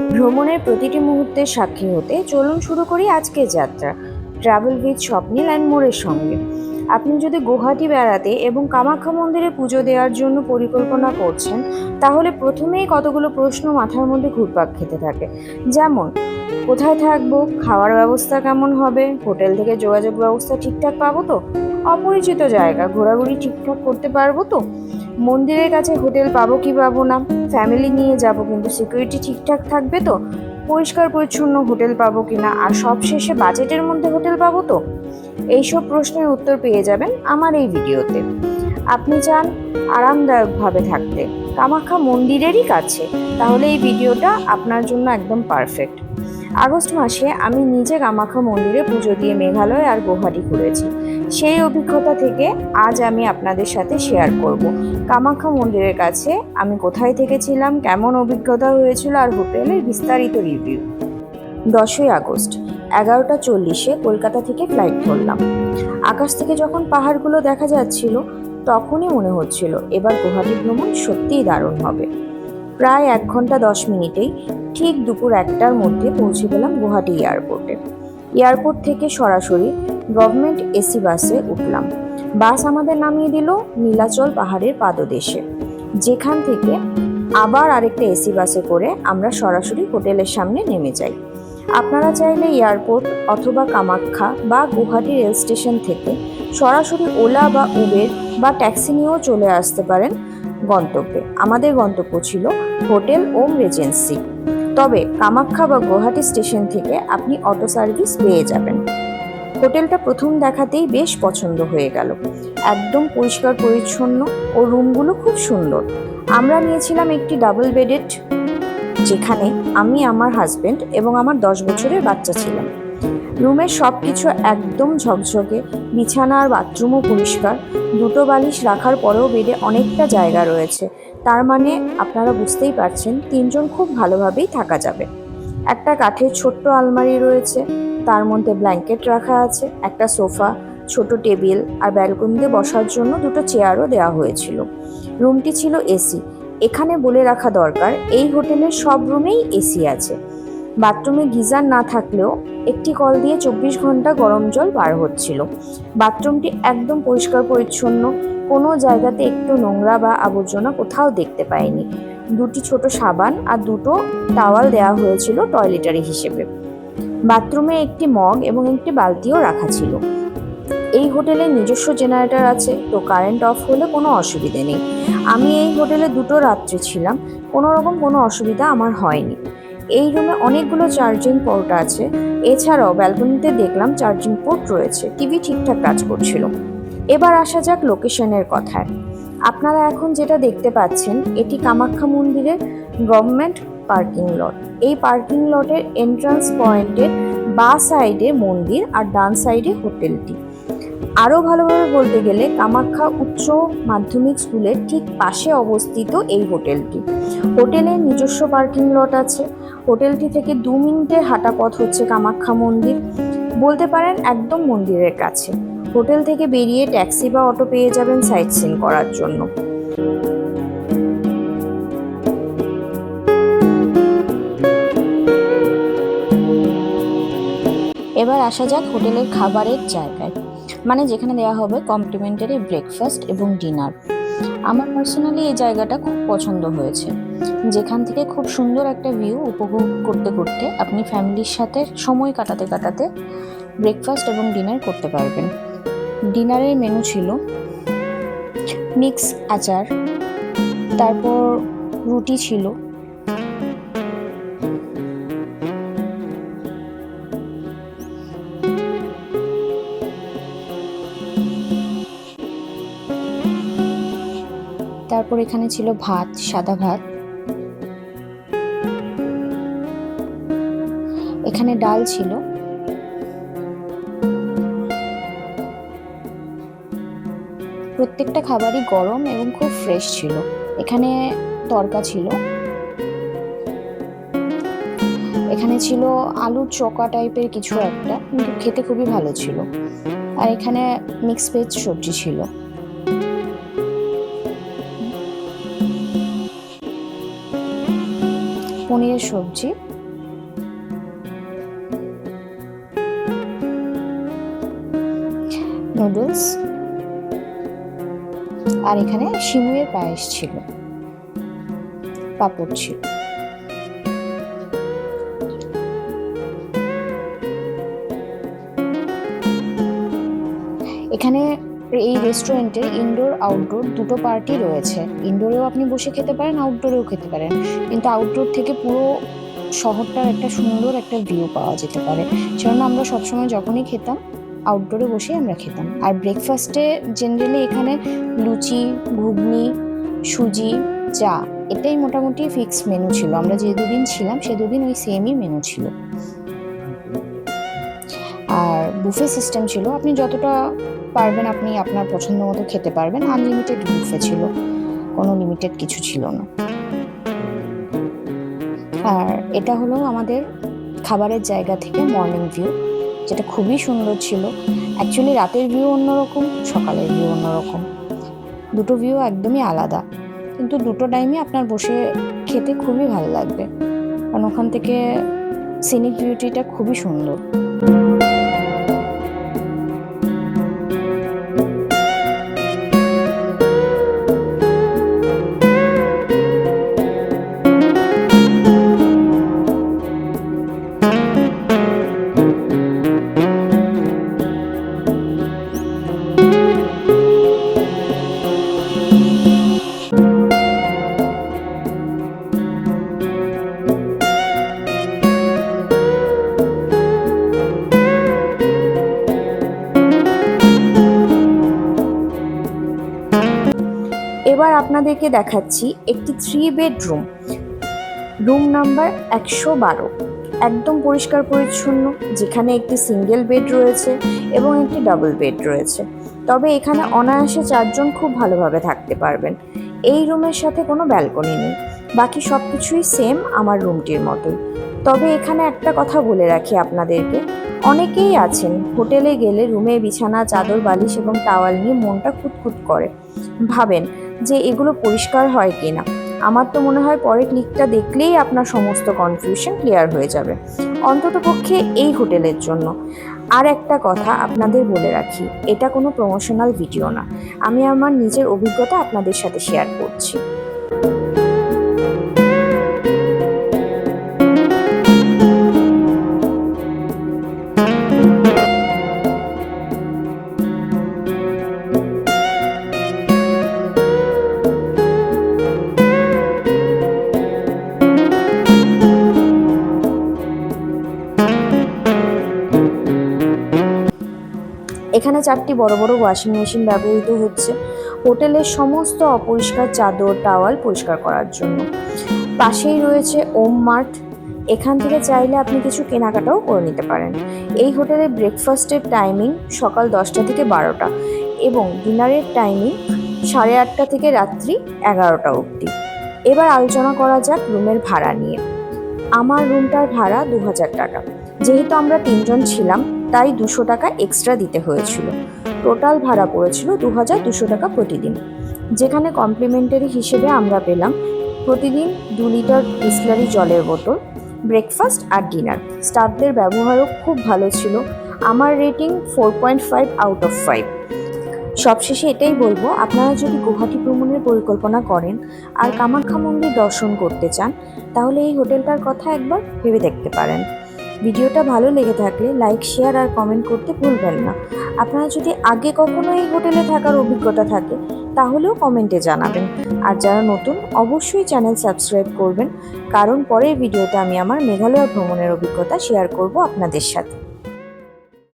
ভ্রমণের প্রতিটি মুহূর্তের সাক্ষী হতে চলুন শুরু করি আজকের যাত্রা। ট্রাভেল উইথ স্বপ্নিল অ্যান্ড মোড়ের সঙ্গে। আপনি যদি গুয়াহাটি বেড়াতে এবং কামাখ্যা মন্দিরে পুজো দেওয়ার জন্য পরিকল্পনা করছেন, তাহলে প্রথমেই কতগুলো প্রশ্ন মাথার মধ্যে ঘুরপাক খেতে থাকে। যেমন, কোথায় থাকব, খাওয়ার ব্যবস্থা কেমন হবে, হোটেল থেকে যোগাযোগ ব্যবস্থা ঠিকঠাক পাবো তো, অপরিচিত জায়গা, ঘোরাঘুরি ঠিকঠাক করতে পারব তো? মন্দিরের কাছে হোটেল পাবো কি পাবো না ফ্যামিলি নিয়ে যাব, কিন্তু সিকিউরিটি ঠিকঠাক থাকবে তো? পরিষ্কার পরিচ্ছন্ন হোটেল পাবো কি না, আর সবশেষে বাজেটের মধ্যে হোটেল পাবো তো? এইসব প্রশ্নের উত্তর পেয়ে যাবেন আমার এই ভিডিওতে। আপনি চান আরামদায়কভাবে থাকতে, কামাখ্যা মন্দিরেরই কাছে, তাহলে এই ভিডিওটা আপনার জন্য একদম পারফেক্ট আগস্ট মাসে আমি নিজে কামাখ্যা মন্দিরে পুজো দিয়ে মেঘালয় আর গুয়াহাটি ঘুরেছি। সেই অভিজ্ঞতা থেকে আজ আমি আপনাদের সাথে শেয়ার করব। কামাখ্যা মন্দিরের কাছে আমি কোথায় থেকেছিলাম, কেমন অভিজ্ঞতা হয়েছিল আর হোটেলের বিস্তারিত রিভিউ দশই আগস্ট, এগারোটা চল্লিশে কলকাতা থেকে ফ্লাইট ধরলাম। আকাশ থেকে যখন পাহাড়গুলো দেখা যাচ্ছিল, তখনই মনে হচ্ছিল এবার গুয়াহাটি ভ্রমণ সত্যিই দারুণ হবে। প্রায় এক ঘণ্টা দশ মিনিটেই ঠিক দুপুর একটার মধ্যে পৌঁছে গেলাম গুয়াহাটি এয়ারপোর্টে। এয়ারপোর্ট থেকে সরাসরি গভর্নমেন্ট এসি বাসে উঠলাম। বাস আমাদের নামিয়ে দিল নীলাচল পাহাড়ের পাদদেশে। যেখান থেকে আবার আরেকটা এসি বাসে করে আমরা সরাসরি হোটেলের সামনে নেমে যাই। আপনারা চাইলে এয়ারপোর্ট অথবা কামাখ্যা বা গুয়াহাটি রেল স্টেশন থেকে সরাসরি ওলা বা উবের বা ট্যাক্সি নিয়েও চলে আসতে পারেন। গন্তব্যে। আমাদের গন্তব্য ছিল হোটেল ওম রেজেন্সি। তবে কামাখ্যা বা গুয়াহাটি স্টেশন থেকে আপনি অটো সার্ভিস পেয়ে যাবেন। হোটেলটা প্রথম দেখাতেই বেশ পছন্দ হয়ে গেল। একদম পরিষ্কার পরিচ্ছন্ন ও রুমগুলো খুব সুন্দর। আমরা নিয়েছিলাম একটি ডাবল বেডেড, যেখানে আমি, আমার হাজবেন্ড এবং আমার দশ বছরের বাচ্চা ছিলাম। রুমের সব কিছু একদম ঝকঝকে, বিছানা আর বাথরুমও পরিষ্কার, দুটো বালিশ রাখার পরেও বেডে অনেকটা জায়গা রয়েছে। তার মানে আপনারা বুঝতেই পারছেন, তিনজন খুব ভালোভাবেই থাকা যাবে। একটা কাঠের ছোট্ট আলমারি রয়েছে, তার মধ্যে ব্ল্যাঙ্কেট রাখা আছে, একটা সোফা, ছোট টেবিল আর ব্যালকনিতে বসার জন্য দুটো চেয়ারও দেওয়া হয়েছিল। রুমটি ছিল এসি, এখানে বলে রাখা দরকার, এই হোটেলের সব রুমেই এসি আছে। বাথরুমে গিজার না থাকলেও একটি কল দিয়ে চব্বিশ ঘণ্টা গরম জল বার হচ্ছিল। বাথরুমটি একদম পরিষ্কার পরিচ্ছন্ন, কোনো জায়গাতে একটু নোংরা বা আবর্জনা কোথাও দেখতে পাইনি। দুটি ছোট সাবান আর দুটো টাওয়াল দেওয়া হয়েছিল টয়লেটারি হিসেবে। বাথরুমে একটি মগ এবং একটি বালতিও রাখা ছিল। এই হোটেলে নিজস্ব জেনারেটর আছে, তো কারেন্ট অফ হলে কোনো অসুবিধে নেই। আমি এই হোটেলে দুটো রাত্রি ছিলাম, কোনো রকম কোনো অসুবিধা আমার হয়নি। এই রুমে অনেকগুলো চার্জিং পোর্ট আছে। এছাড়াও ব্যালকনিতে দেখলাম চার্জিং পোর্ট রয়েছে। টিভি ঠিকঠাক কাজ করছিল। এবার আসা যাক লোকেশনের কথায়। আপনারা এখন যেটা দেখতে পাচ্ছেন, এটি কামাখ্যা মন্দিরের গভর্নমেন্ট পার্কিং লট এই পার্কিং লটের এন্ট্রান্স পয়েন্টের বা সাইডে মন্দির আর ডান সাইডে হোটেলটি আরও ভালোভাবে বলতে গেলে কামাখ্যা উচ্চ মাধ্যমিক স্কুলের ঠিক পাশে অবস্থিত এই হোটেলটি। হোটেলের নিজস্ব পার্কিং লট আছে। হোটেলটি থেকে দু মিনিটের হাঁটা পথ হচ্ছে কামাখ্যা মন্দির। বলতে পারেন একদম মন্দিরের কাছে। হোটেল থেকে বেরিয়ে ট্যাক্সি বা অটো পেয়ে যাবেন সাইট সিন করার জন্য। এবার আসা যাক হোটেলের খাবারের জায়গায়। মানে যেখানে দেওয়া হবে কমপ্লিমেন্টারি ব্রেকফাস্ট এবং ডিনার আমার পার্সোনালি এই জায়গাটা খুব পছন্দ হয়েছে। যেখান থেকে খুব সুন্দর একটা ভিউ উপভোগ করতে করতে আপনি ফ্যামিলির সাথে সময় কাটাতে কাটাতে ব্রেকফাস্ট এবং ডিনার করতে পারবেন। ডিনারের মেনু ছিল মিক্স আচার, তারপর রুটি ছিল তারপর এখানে ছিল ভাত, সাদা ভাত। এখানে ডাল ছিল। প্রত্যেকটা খাবারই গরম এবং খুব ফ্রেশ ছিল। এখানে তরকা ছিল। এখানে ছিল আলুর চোকা টাইপের কিছু একটা, কিন্তু খেতে খুবই ভালো ছিল। আর এখানে মিক্স ভেজ সবজি ছিল। পনিরের সবজি। নুডলস। আর এখানে শিমুয়ের পায়েস ছিল। পাপড় ছিল। এখানে এই রেস্টুরেন্টে ইনডোর আউটডোর দুটো পার্টি রয়েছে। ইনডোরেও আপনি বসে খেতে পারেন আউটডোরেও খেতে পারেন। কিন্তু আউটডোর থেকে পুরো শহরটার একটা সুন্দর একটা ভিউ পাওয়া যেতে পারে। সেজন্য আমরা সবসময় যখনই খেতাম আউটডোরে বসেই আমরা খেতাম। আর ব্রেকফাস্টে জেনারেলি এখানে লুচি, ঘুগনি, সুজি, চা, এটাই মোটামুটি ফিক্সড মেনু ছিল। আমরা যে দুদিন ছিলাম, সে দুদিন ওই সেমই মেনু ছিল। বুফে সিস্টেম ছিল, আপনি যতটা পারবেন আপনি আপনার পছন্দ মতো খেতে পারবেন। আনলিমিটেড বুফে ছিল, কোনো লিমিটেড কিছু ছিল না। আর এটা হলো আমাদের খাবারের জায়গা থেকে মর্নিং ভিউ যেটা খুবই সুন্দর ছিল। অ্যাকচুয়ালি রাতের ভিউ অন্যরকম, সকালের ভিউ অন্যরকম। দুটো ভিউ একদমই আলাদা, কিন্তু দুটো টাইমই আপনার বসে খেতে খুবই ভালো লাগবে। কারণ ওখান থেকে সিনিক বিউটিটা খুবই সুন্দর। আপনাদেরকে দেখাচ্ছি একটি থ্রি বেডরুম রুম নাম্বার একশো বারো। একদম পরিষ্কার পরিচ্ছন্ন, যেখানে একটি সিঙ্গেল বেড রয়েছে এবং একটি ডাবল বেড রয়েছে। তবে এখানে অনায়াসে চারজন খুব ভালোভাবে থাকতে পারবেন। এই রুমের সাথে কোনো ব্যালকনি নেই। বাকি সব কিছুই সেম আমার রুমটির মতোই। তবে এখানে একটা কথা বলে রাখি আপনাদেরকে। অনেকেই আছেন হোটেলে গেলে রুমে বিছানা, চাদর, বালিশ এবং টাওয়াল নিয়ে মনটা কুতকুত করে। ভাবেন যে এগুলো পরিষ্কার হয় কি না আমার তো মনে হয় পরে ক্লিকটা দেখলেই আপনার সমস্ত কনফিউশন ক্লিয়ার হয়ে যাবে। অন্ততপক্ষে এই হোটেলের জন্য। আর একটা কথা আপনাদের বলে রাখি, এটা কোনো প্রমোশনাল ভিডিও না। আমি আমার নিজের অভিজ্ঞতা আপনাদের সাথে শেয়ার করছি। এখানে চারটি বড় বড় ওয়াশিং মেশিন ব্যবহৃত হচ্ছে। হোটেলের সমস্ত অপরিষ্কার চাদর, টাওয়াল পরিষ্কার করার জন্য। পাশেই রয়েছে ওম মার্ট। এখান থেকে চাইলে আপনি কিছু কেনাকাটাও করে নিতে পারেন। এই হোটেলের ব্রেকফাস্টের টাইমিং সকাল দশটা থেকে বারোটা এবং ডিনারের টাইমিং সাড়ে আটটা থেকে রাত্রি এগারোটা অবধি। এবার আলোচনা করা যাক রুমের ভাড়া নিয়ে। আমার রুমটার ভাড়া দু হাজার টাকা। যেহেতু আমরা তিনজন ছিলাম তাই দুশো টাকা এক্সট্রা দিতে হয়েছিল। টোটাল ভাড়া পড়েছিল দু হাজার দুশো টাকা প্রতিদিন। যেখানে কমপ্লিমেন্টারি হিসেবে আমরা পেলাম প্রতিদিন দু লিটার বিসলারি জলের বোতল ব্রেকফাস্ট আর ডিনার স্টাফদের ব্যবহারও খুব ভালো ছিল। আমার rating four point five out of five সবশেষে এটাই বলব, আপনারা যদি গুয়াহাটি ভ্রমণের পরিকল্পনা করেন আর কামাখ্যা মন্দির দর্শন করতে চান, তাহলে এই হোটেলটার কথা একবার ভেবে দেখতে পারেন। ভিডিওটা ভালো লেগে থাকলে লাইক শেয়ার আর কমেন্ট করতে ভুলবেন না। আপনারা যদি আগে কখনো এই হোটেলে থাকার অভিজ্ঞতা থাকে, তাহলেও কমেন্টে জানাবেন। আর যারা নতুন, অবশ্যই চ্যানেল সাবস্ক্রাইব করবেন, কারণ পরের ভিডিওতে আমি আমার মেঘালয় ভ্রমণের অভিজ্ঞতা শেয়ার করব আপনাদের সাথে।